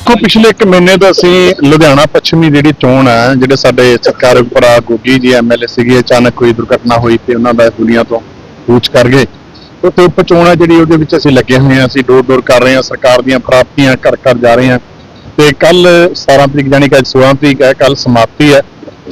ਦੇਖੋ, ਪਿਛਲੇ ਇੱਕ ਮਹੀਨੇ ਤੋਂ ਅਸੀਂ ਲੁਧਿਆਣਾ ਪੱਛਮੀ ਜਿਹੜੀ ਚੋਣ ਹੈ, ਜਿਹੜੇ ਸਾਡੇ ਸਰਕਾਰ ਭਰਾ ਗੋਗੀ ਜੀ ਐਮਐਲਏ ਸੀਗੇ, ਅਚਾਨਕ ਕੋਈ ਦੁਰਘਟਨਾ ਹੋਈ ਤੇ ਉਹਨਾਂ ਦਾ ਦੁਨੀਆ ਤੋਂ ਕੂਚ ਕਰ ਗਏ। ਉੱਥੇ ਉਪ ਚੋਣ ਹੈ ਜਿਹੜੀ ਉਹਦੇ ਵਿੱਚ ਅਸੀਂ ਲੱਗੇ ਹੋਏ ਹਾਂ, ਅਸੀਂ ਡੋਰ ਡੋਰ ਕਰ ਰਹੇ ਹਾਂ, ਸਰਕਾਰ ਦੀਆਂ ਪ੍ਰਾਪਤੀਆਂ ਘਰ ਘਰ ਜਾ ਰਹੇ ਹਾਂ। ਤੇ ਕੱਲ 17 ਤਰੀਕ ਜਾਨੀ ਕਿ ਅੱਜ 16 ਤਰੀਕ ਹੈ ਕੱਲ ਸਮਾਪਤੀ ਹੈ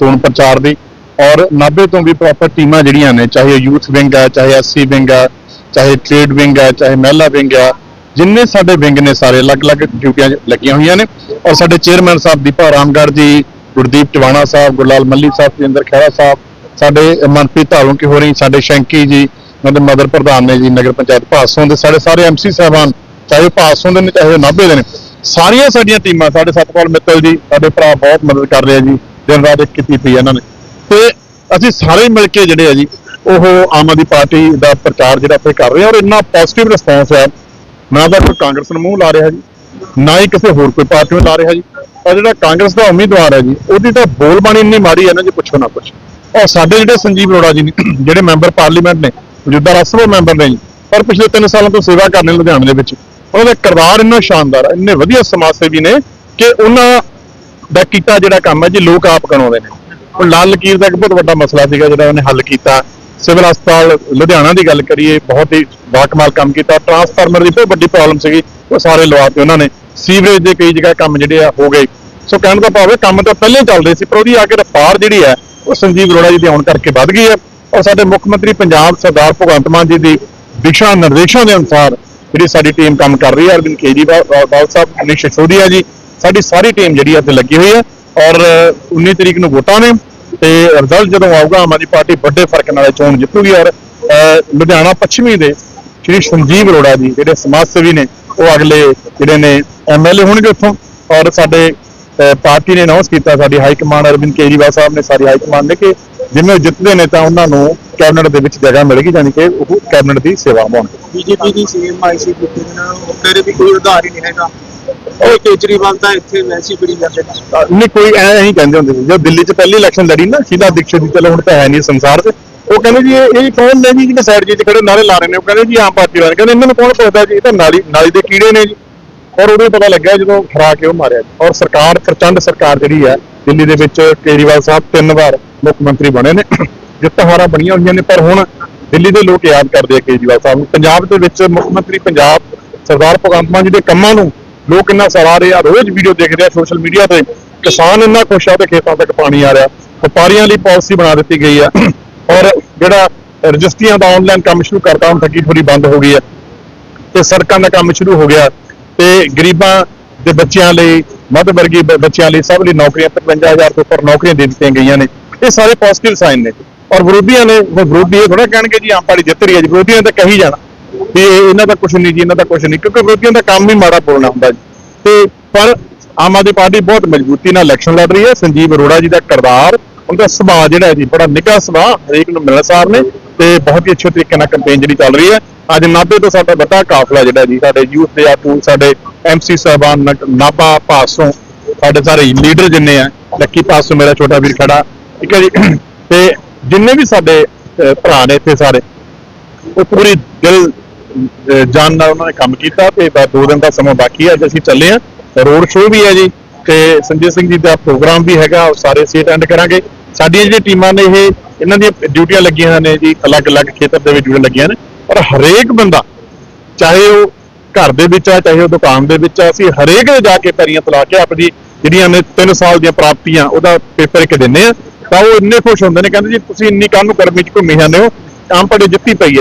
ਚੋਣ ਪ੍ਰਚਾਰ ਦੀ। ਔਰ 90 ਤੋਂ ਵੀ ਪ੍ਰੋਪਰ ਟੀਮਾਂ ਜਿਹੜੀਆਂ ਨੇ, ਚਾਹੇ ਯੂਥ ਵਿੰਗ ਹੈ, ਚਾਹੇ ਐਸਸੀ ਵਿੰਗ ਹੈ, ਚਾਹੇ ਟ੍ਰੇਡ ਵਿੰਗ ਹੈ, ਚਾਹੇ ਮਹਿਲਾ ਵਿੰਗ ਹੈ ਜਿੰਨੇ ਸਾਡੇ ਵਿੰਗ ਨੇ ਸਾਰੇ ਅਲੱਗ-ਅਲੱਗ ਡਿਊਟੀਆਂ 'ਚ ਲੱਗੀਆਂ ਹੋਈਆਂ ਨੇ ਔਰ ਸਾਡੇ ਚੇਅਰਮੈਨ ਸਾਹਿਬ ਦੀਪਾ ਰਾਮਗੜ੍ਹ ਜੀ, ਗੁਰਦੀਪ ਟਵਾਣਾ ਸਾਹਿਬ, ਗੁਰਲਾਲ ਮੱਲੀ ਸਾਹਿਬ ਤੇਂਦਰ ਖਹਿਰਾ ਸਾਹਿਬ, ਸਾਡੇ ਮਨਪ੍ਰੀਤ ਢਾਲੋਂ ਕੀ ਹੋ ਰਹੀ, ਸਾਡੇ ਸ਼ੰਕੀ ਜੀ, ਉਹਨਾਂ ਦੇ ਮਦਰ ਪ੍ਰਧਾਨ ਨੇ ਜੀ, ਨਗਰ ਪੰਚਾਇਤ ਭਾਸੋਂ ਦੇ, ਸਾਡੇ ਸਾਰੇ ਐਮਸੀ ਸਾਹਿਬਾਨ, ਚਾਹੇ ਉਹ ਭਾਸੋਂ ਦੇ ਨੇ, ਚਾਹੇ ਉਹ ਨਾਭੇ ਦੇ ਨੇ, ਸਾਰੀਆਂ ਸਾਡੀਆਂ ਟੀਮਾਂ, ਸਾਡੇ ਸਤਪਾਲ ਮਿੱਤਲ ਜੀ, ਸਾਡੇ ਭਰਾ ਬਹੁਤ ਮਦਦ ਕਰ ਰਹੇ ਆ ਜੀ, ਦਿਨ ਰਾਤ ਇੱਕ ਕੀਤੀ ਪਈ ਹੈ ਇਹਨਾਂ ਨੇ। ਤੇ ਅਸੀਂ ਸਾਰੇ ਮਿਲ ਕੇ ਜਿਹੜੇ ਆ ਜੀ, ਉਹ ਆਮ ਆਦਮੀ ਪਾਰਟੀ ਦਾ ਪ੍ਰਚਾਰ ਜਿਹੜਾ ਇੱਥੇ ਕਰ ਰਹੇ ਆ ਔਰ ਇੰਨਾ ਪੋਜ਼ਿਟਿਵ ਰਿਸਪੌਂਸ ਹੈ ਨਾ ਤਾਂ ਕੋਈ ਕਾਂਗਰਸ ਨੂੰ ਮੂੰਹ ਲਾ ਰਿਹਾ ਜੀ, ਨਾ ਹੀ ਕਿਸੇ ਹੋਰ ਕੋਈ ਪਾਰਟੀ ਨੂੰ ਲਾ ਰਿਹਾ ਜੀ। ਔਰ ਜਿਹੜਾ ਕਾਂਗਰਸ ਦਾ ਉਮੀਦਵਾਰ ਹੈ ਜੀ, ਉਹਦੀ ਤਾਂ ਬੋਲਬਾਣੀ ਇੰਨੀ ਮਾੜੀ ਹੈ ਨਾ ਜੀ, ਪੁੱਛੋ ਨਾ ਪੁੱਛ। ਔਰ ਸਾਡੇ ਜਿਹੜੇ ਸੰਜੀਵ ਅਰੋੜਾ ਜੀ ਨੇ, ਜਿਹੜੇ ਮੈਂਬਰ ਪਾਰਲੀਮੈਂਟ ਨੇ, ਮੌਜੂਦਾ ਰਾਜ ਸਭਾ ਮੈਂਬਰ ਨੇ ਜੀ, ਪਰ ਪਿਛਲੇ 3 ਸਾਲਾਂ ਤੋਂ ਸੇਵਾ ਕਰਨੇ ਲੁਧਿਆਣੇ ਦੇ ਵਿੱਚ, ਉਹਨਾਂ ਦਾ ਕਿਰਦਾਰ ਇੰਨਾ ਸ਼ਾਨਦਾਰ ਹੈ, ਇੰਨੇ ਵਧੀਆ ਸਮਾਜ ਸੇਵੀ ਨੇ ਕਿ ਉਹਨਾਂ ਦਾ ਕੀਤਾ ਜਿਹੜਾ ਕੰਮ ਹੈ ਜੀ, ਲੋਕ ਆਪ ਕਰਾਉਂਦੇ ਨੇ। ਉਹ ਲਾਲ ਲਕੀਰ ਦਾ ਇੱਕ ਬਹੁਤ ਵੱਡਾ ਮਸਲਾ ਸੀਗਾ, ਜਿਹੜਾ ਉਹਨੇ ਹੱਲ ਕੀਤਾ। ਸਿਵਲ ਹਸਪਤਾਲ ਲੁਧਿਆਣਾ ਦੀ ਗੱਲ ਕਰੀਏ, ਬਹੁਤ ਹੀ ਬਾਕਮਾਲ ਕੰਮ ਕੀਤਾ। ਟਰਾਂਸਫਾਰਮਰ ਦੀ ਬਹੁਤ ਵੱਡੀ ਪ੍ਰੋਬਲਮ ਸੀਗੀ, ਉਹ ਸਾਰੇ ਲਵਾਤੇ ਉਹਨਾਂ ਨੇ। ਸੀਵਰੇਜ ਦੇ ਕਈ ਜਗ੍ਹਾ ਕੰਮ ਜਿਹੜੇ ਆ, ਹੋ ਗਏ। ਸੋ ਕਹਿਣ ਦਾ ਭਾਵ ਹੈ, ਕੰਮ ਤਾਂ ਪਹਿਲੇ ਰਹੇ ਸੀ, ਪਰ ਉਹਦੀ ਆ ਕੇ ਰਫਤਾਰ ਜਿਹੜੀ ਹੈ, ਉਹ ਸੰਜੀਵ ਅਰੋੜਾ ਜੀ ਦੇ ਆਉਣ ਕਰਕੇ ਵੱਧ ਗਈ ਹੈ। ਔਰ ਸਾਡੇ ਮੁੱਖ ਮੰਤਰੀ ਪੰਜਾਬ ਸਰਦਾਰ ਭਗਵੰਤ ਮਾਨ ਜੀ ਦੀ ਦਿਸ਼ਾ ਨਿਰਦੇਸ਼ਾਂ ਦੇ ਅਨੁਸਾਰ ਜਿਹੜੀ ਸਾਡੀ ਟੀਮ ਕੰਮ ਕਰ ਰਹੀ ਹੈ, ਅਰਵਿੰਦ ਕੇਜਰੀਵਾਲ ਸਾਹਿਬ ਅਨਿਸ਼ ਸਿਸੋਦੀਆ ਜੀ, ਸਾਡੀ ਸਾਰੀ ਟੀਮ ਜਿਹੜੀ ਹੈ, ਇੱਥੇ ਲੱਗੀ ਹੋਈ ਹੈ। ਔਰ 19 ਤਰੀਕ ਨੂੰ ਵੋਟਾਂ ਨੇ। ਤੇ ਰਿਜ਼ਲਟ ਜਦੋਂ ਆਊਗਾ ਆਮ ਆਦਮੀ ਪਾਰਟੀ ਵੱਡੇ ਫ਼ਰਕ ਨਾਲ ਚੋਣ ਜਿੱਤੂਗੀ ਔਰ ਲੁਧਿਆਣਾ ਪੱਛਮੀ ਦੇ ਸ਼੍ਰੀ ਸੰਜੀਵ ਅਰੋੜਾ ਜੀ ਜਿਹੜੇ ਸਮਾਜ ਸੇਵੀ ਨੇ ਉਹ ਅਗਲੇ ਜਿਹੜੇ ਨੇ ਐਮਐਲਏ ਹੋਣਗੇ ਉੱਥੋਂ ਔਰ ਸਾਡੇ ਅਹ, ਪਾਰਟੀ ਨੇ ਅਨਾਉਂਸ ਕੀਤਾ ਸਾਡੀ ਹਾਈ ਕਮਾਂਡ ਅਰਵਿੰਦ ਕੇਜਰੀਵਾਲ ਸਾਹਿਬ ਨੇ ਸਾਡੀ ਹਾਈ ਕਮਾਂਡ ਨੇ ਕਿ ਜਿਵੇਂ ਉਹ ਜਿੱਤਦੇ ਨੇ ਤਾਂ ਉਹਨਾਂ ਨੂੰ ਕੈਬਨਿਟ ਦੇ ਵਿੱਚ ਜਗ੍ਹਾ ਮਿਲੇਗੀ ਯਾਨੀ ਕਿ ਉਹ ਕੈਬਨਿਟ ਦੀ ਸੇਵਾ ਹੋਣਗੇ। ਬੀਜੇਪੀ ਦੀ ਸੀਐਮ ਆਈ ਸੀ ਦਿੱਤੇ ਉਹ ਵੀ ਕੋਈ ਉਧਾਰ ਹੀ ਨਹੀਂ ਹੈਗਾ। ਉਹ ਕੇਜਰੀਵਾਲ ਤਾਂ ਇੱਥੇ ਵੈਸੀ ਫੜੀ ਜਾਂਦੇ ਨੇ। ਨਹੀਂ, ਕੋਈ ਐ ਹੀ ਕਹਿੰਦੇ ਹੁੰਦੇ। ਸੀ ਜਦ ਦਿੱਲੀ 'ਚ ਪਹਿਲੀ ਇਲੈਕਸ਼ਨ ਲੜੀ ਨਾ ਸ਼ੀਲਾ ਦੀਕਸ਼ਿਤ ਦੀ ਚਲੋ ਹੁਣ ਤਾਂ ਹੈ ਨਹੀਂ ਸੰਸਾਰ 'ਚ। ਉਹ ਕਹਿੰਦੇ ਜੀ, ਇਹ ਇਹ ਕੌਣ ਨੇ ਜੀ ਜਿਹੜੇ ਸਾਈਡ ਜੀ 'ਚ ਖੜੇ ਨਾਰੇ ਲਾ ਰਹੇ ਨੇ। ਉਹ ਕਹਿੰਦੇ ਜੀ, ਆਮ ਪਾਰਟੀ ਵਾਲੇ। ਕਹਿੰਦੇ ਇਹਨਾਂ ਨੂੰ ਕੌਣ ਪੁੱਛਦਾ ਜੀ? ਇਹ ਤਾਂ ਨਾਲੀ ਨਾਲੀ ਦੇ ਕੀੜੇ ਨੇ ਜੀ। ਔਰ ਉਦੋਂ ਪਤਾ ਲੱਗਿਆ ਜਦੋਂ ਖਰਾ ਕੇ ਉਹ ਮਾਰਿਆ ਜੀ। ਔਰ ਸਰਕਾਰ, ਪ੍ਰਚੰਡ ਸਰਕਾਰ ਜਿਹੜੀ ਹੈ, ਦਿੱਲੀ ਦੇ ਵਿੱਚ ਕੇਜਰੀਵਾਲ ਸਾਹਿਬ ਤਿੰਨ ਵਾਰ ਮੁੱਖ ਮੰਤਰੀ ਬਣੇ ਨੇ। ਜਿੱਤਾਂ ਹਾਰਾਂ ਬਣੀਆਂ ਹੋਈਆਂ ਨੇ, ਪਰ ਹੁਣ ਦਿੱਲੀ ਦੇ ਲੋਕ ਯਾਦ ਕਰਦੇ ਆ ਕੇਜਰੀਵਾਲ ਸਾਹਿਬ ਨੂੰ। ਪੰਜਾਬ ਦੇ ਵਿੱਚ ਮੁੱਖ ਮੰਤਰੀ ਪੰਜਾਬ ਸਰਦਾਰ ਭਗਵੰਤ ਮਾਨ ਜੀ ਦੇ ਕੰਮਾਂ ਨੂੰ ਲੋਕ ਇੰਨਾ ਸਰਾਹ ਰਹੇ ਆ, ਰੋਜ਼ ਵੀਡੀਓ ਦੇਖਦੇ ਆ ਸੋਸ਼ਲ ਮੀਡੀਆ ਤੇ। ਕਿਸਾਨ ਇੰਨਾ ਖੁਸ਼ ਆ ਤੇ ਖੇਤਾਂ ਤੱਕ ਪਾਣੀ ਆ ਰਿਹਾ। ਵਪਾਰੀਆਂ ਲਈ ਪਾਲਿਸੀ ਬਣਾ ਦਿੱਤੀ ਗਈ ਆ। ਔਰ ਜਿਹੜਾ ਰਜਿਸਟਰੀਆਂ ਦਾ ਆਨਲਾਈਨ ਕੰਮ ਸ਼ੁਰੂ ਕਰਤਾ, ਹੁਣ ਠੱਗੀ ਠੋਰੀ ਬੰਦ ਹੋ ਗਈ ਹੈ ਤੇ ਸੜਕਾਂ ਦਾ ਕੰਮ ਸ਼ੁਰੂ ਹੋ ਗਿਆ। ਤੇ ਗਰੀਬਾਂ ਦੇ ਬੱਚਿਆਂ ਲਈ ਮੱਧ ਵਰਗੀ ਬੱਚਿਆਂ ਲਈ ਸਭ ਲਈ ਨੌਕਰੀਆਂ 55000 ਤੋਂ ਉੱਪਰ ਨੌਕਰੀਆਂ ਦੇ ਦਿੱਤੀਆਂ ਗਈਆਂ ਨੇ। ਇਹ ਸਾਰੇ ਪੋਜ਼ਿਟਿਵ ਸਾਈਨ ਨੇ। ਔਰ ਵਿਰੋਧੀਆਂ ਨੇ ਹੁਣ ਵਿਰੋਧੀ ਇਹ ਥੋੜਾ ਕਹਿਣਗੇ ਜੀ, ਆਮ ਪਾਰਟੀ ਜਿੱਤ ਰਹੀ ਹੈ ਜੀ। ਵਿਰੋਧੀਆਂ ਨੇ ਤਾਂ ਕਹੀ ਜਾਣਾ। ਵੀ ਇਹਨਾਂ ਦਾ ਕੁਝ ਨਹੀਂ ਜੀ, ਇਹਨਾਂ ਦਾ ਕੁਝ ਨਹੀਂ, ਕਿਉਂਕਿ ਵਿਰੋਧੀਆਂ ਦਾ ਕੰਮ ਹੀ ਮਾੜਾ ਬੋਲਣਾ ਹੁੰਦਾ ਜੀ। ਤੇ ਪਰ ਆਮ ਆਦਮੀ ਪਾਰਟੀ ਬਹੁਤ ਮਜ਼ਬੂਤੀ ਨਾਲ ਇਲੈਕਸ਼ਨ ਲੜ ਰਹੀ ਹੈ। ਸੰਜੀਵ ਅਰੋੜਾ ਜੀ ਦਾ ਕਿਰਦਾਰ, ਉਹਦਾ ਸੁਭਾਅ ਜਿਹੜਾ ਹੈ ਜੀ, ਬੜਾ ਨਿੱਘਾ ਸੁਭਾਅ, ਹਰੇਕ ਨੂੰ ਮਿਲਣ ਸਾਹਿਬ ਨੇ ਤੇ ਬਹੁਤ ਹੀ ਅੱਛੇ ਤਰੀਕੇ ਨਾਲ ਕੈਂਪੇਨ ਜਿਹੜੀ ਚੱਲ ਰਹੀ ਹੈ। ਅੱਜ ਨਾਭੇ ਤੋਂ ਸਾਡਾ ਵੱਡਾ ਕਾਫਲਾ ਜਿਹੜਾ ਜੀ, ਸਾਡੇ ਯੂਥ ਦੇ ਆਗੂ, ਸਾਡੇ ਐਮਸੀ ਸਾਹਿਬਾਨ ਨਾਭਾ ਪਾਸੋਂ ਸਾਡੇ ਸਾਰੇ ਲੀਡਰ ਜਿੰਨੇ ਆ, ਲੱਕੀ ਪਾਸੋਂ ਮੇਰਾ ਛੋਟਾ ਵੀਰ ਖੜਾ। ਠੀਕ ਹੈ ਜੀ। ਤੇ ਜਿੰਨੇ ਵੀ ਸਾਡੇ ਭਰਾ ਨੇ ਇੱਥੇ ਸਾਰੇ, ਉਹ ਪੂਰੀ ਦਿਲ ਜਾਨ ਨਾਲ ਉਹਨਾਂ ਨੇ ਕੰਮ ਕੀਤਾ ਤੇ ਦੋ ਦਿਨ ਦਾ ਸਮਾਂ ਬਾਕੀ ਹੈ। ਅੱਜ ਅਸੀਂ ਚੱਲੇ ਆ ਰੋਡ ਸ਼ੋਅ ਵੀ ਹੈ ਜੀ ਤੇ ਸੰਜੇ ਸਿੰਘ ਜੀ ਦਾ ਪ੍ਰੋਗਰਾਮ ਵੀ ਹੈਗਾ, ਉਹ ਸਾਰੇ ਅਸੀਂ ਅਟੈਂਡ ਕਰਾਂਗੇ। ਸਾਡੀਆਂ ਜਿਹੜੀਆਂ ਟੀਮਾਂ ਨੇ, ਇਹ ਇਹਨਾਂ ਦੀਆਂ ਡਿਊਟੀਆਂ ਲੱਗੀਆਂ ਨੇ ਜੀ, ਅਲੱਗ-ਅਲੱਗ ਖੇਤਰ ਦੇ ਵਿੱਚ ਡਿਊਟੀਆਂ ਲੱਗੀਆਂ ਨੇ। ਪਰ ਹਰੇਕ ਬੰਦਾ, ਚਾਹੇ ਉਹ ਘਰ ਦੇ ਵਿੱਚ ਆ, ਚਾਹੇ ਉਹ ਦੁਕਾਨ ਦੇ ਵਿੱਚ ਆ, ਅਸੀਂ ਹਰੇਕ ਦੇ ਜਾ ਕੇ ਪੈਰੀਆਂ ਤਲਾ ਕੇ ਆਪਣੀ ਜਿਹੜੀਆਂ ਨੇ 3 ਸਾਲ ਦੀਆਂ ਪ੍ਰਾਪਤੀਆਂ, ਉਹਦਾ ਪੇਪਰ ਇੱਕ ਦਿੰਨੇ ਆ ਤਾਂ ਉਹ ਇੰਨੇ ਖੁਸ਼ ਹੁੰਦੇ ਨੇ, ਕਹਿੰਦੇ ਜੀ, ਤੁਸੀਂ ਇੰਨੀ ਕਾਹਨੂੰ ਗਰਮੀ ਚ ਘੁੰਮੀ ਜਾਂਦੇ ਹੋ, ਆਮ ਪਾਰਟੀ ਜਿੱਤੀ ਪਈ